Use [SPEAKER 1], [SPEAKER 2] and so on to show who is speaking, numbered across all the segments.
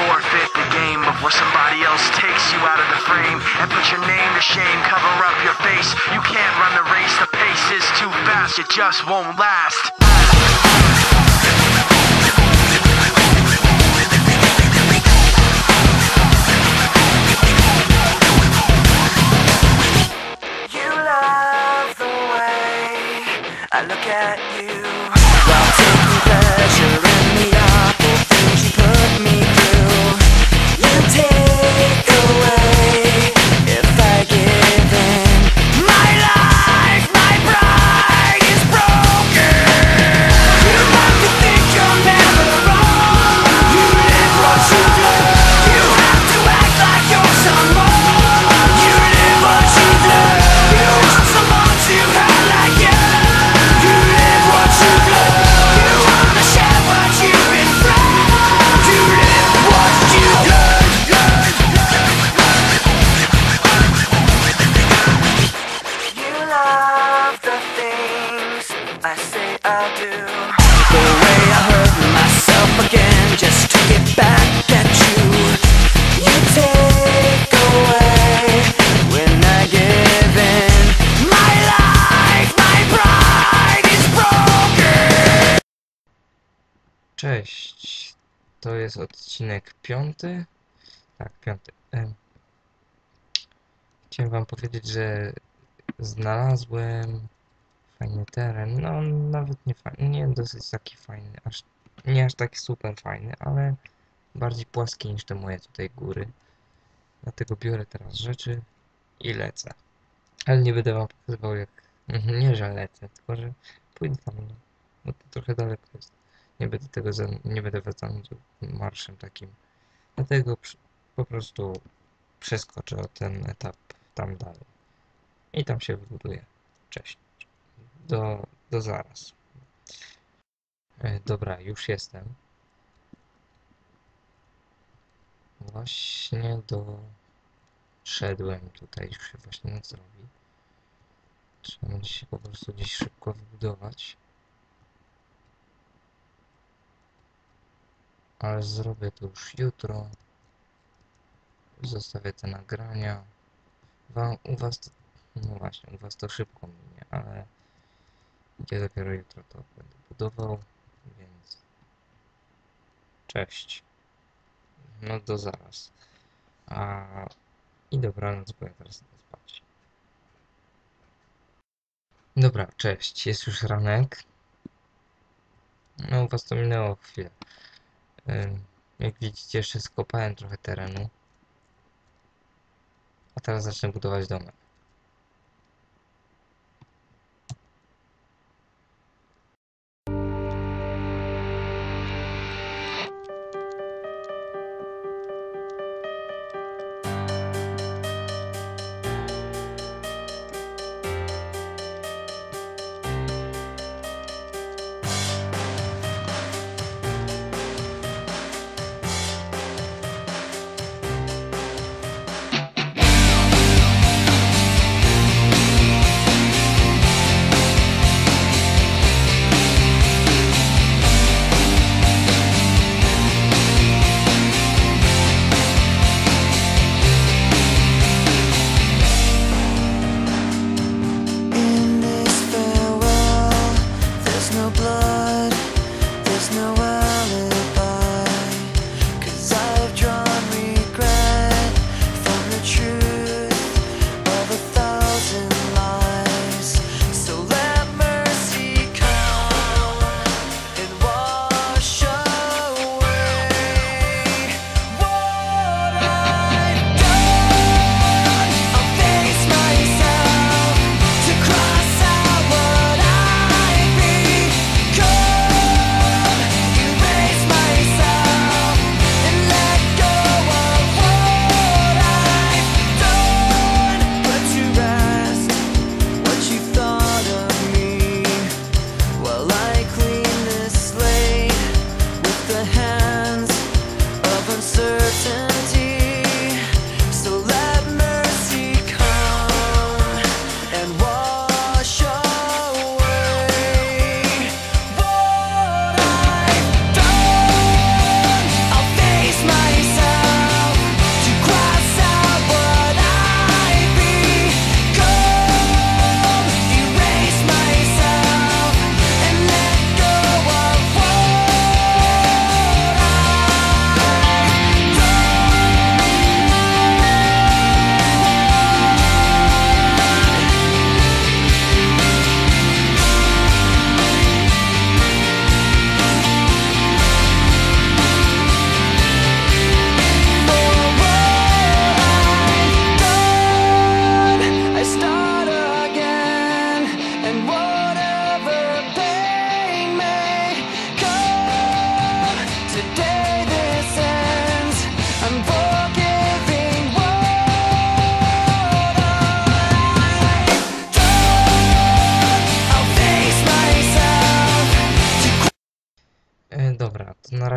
[SPEAKER 1] Forfeit the game before somebody else takes you out of the frame and put your name to shame. Cover up your face. You can't run the race. The pace is too fast. It just won't last.
[SPEAKER 2] Cześć, to jest odcinek piąty. Tak, piąty. Em, Chciałem wam powiedzieć, że znalazłem fajny teren. No, nawet nie fajny, nie dosyć taki fajny, aż nie aż taki super fajny, ale bardziej płaski niż te moje tutaj góry. Dlatego biorę teraz rzeczy i lecę. Ale nie będę wam pokazywał jak, nie że lecę, tylko że pójdę tam, no, bo to trochę daleko jest. Nie będę tego, za, nie będę was marszem takim. Dlatego przy, po prostu przeskoczę o ten etap tam dalej. I tam się wybuduję. Cześć. Do, do zaraz. E, dobra, już jestem. Właśnie do... Szedłem tutaj, już się właśnie noc. Trzeba będzie się po prostu gdzieś szybko wybudować. ale zrobię to już jutro. Zostawię te nagrania. Wam, u was no właśnie, u was to szybko minie, ale ja dopiero jutro to będę budował, więc cześć. No do zaraz. A i dobranoc, bo ja teraz idę spać. Dobra, cześć, jest już ranek. No u was to minęło chwilę. Jak widzicie, jeszcze skopałem trochę terenu. A teraz zacznę budować domek.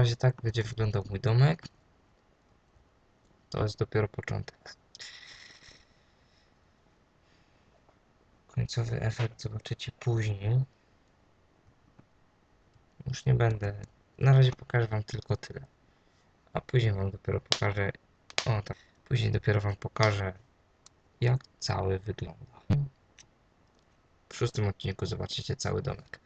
[SPEAKER 2] Razie tak będzie wyglądał mój domek. To jest dopiero początek. Końcowy efekt zobaczycie później. Już nie będę. Na razie pokażę wam tylko tyle. A później wam dopiero pokażę. O tak. Później dopiero wam pokażę jak cały wygląda. W szóstym odcinku zobaczycie cały domek.